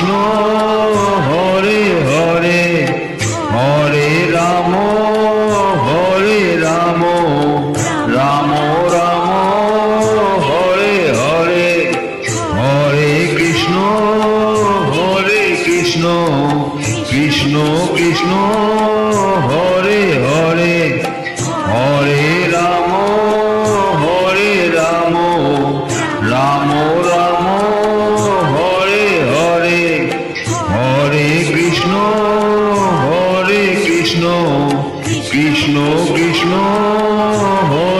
Krishna. Krishna Krishna Hare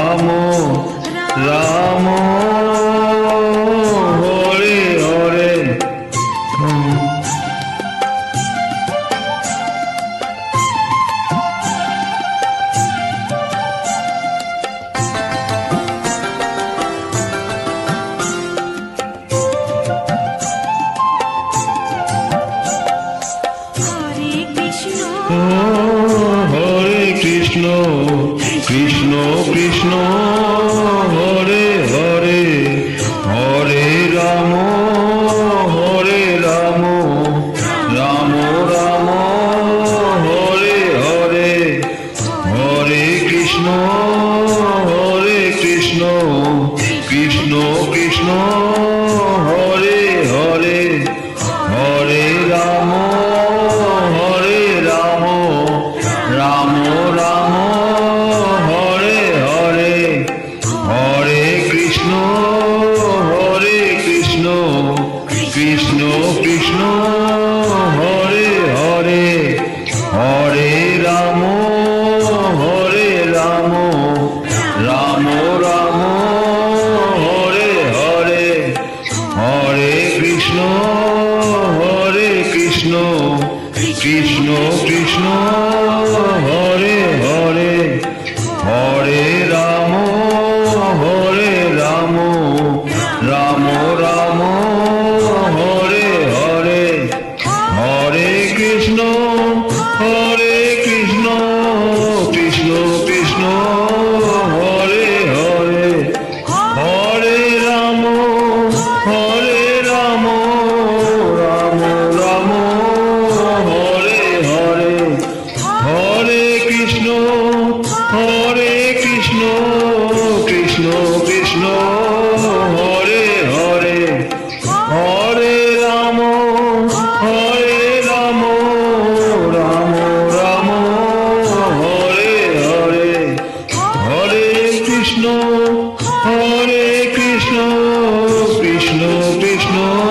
Ram Hare Hare. Hare Krishna. Krishna Krishna. Lord. Vishnu, Vishnu.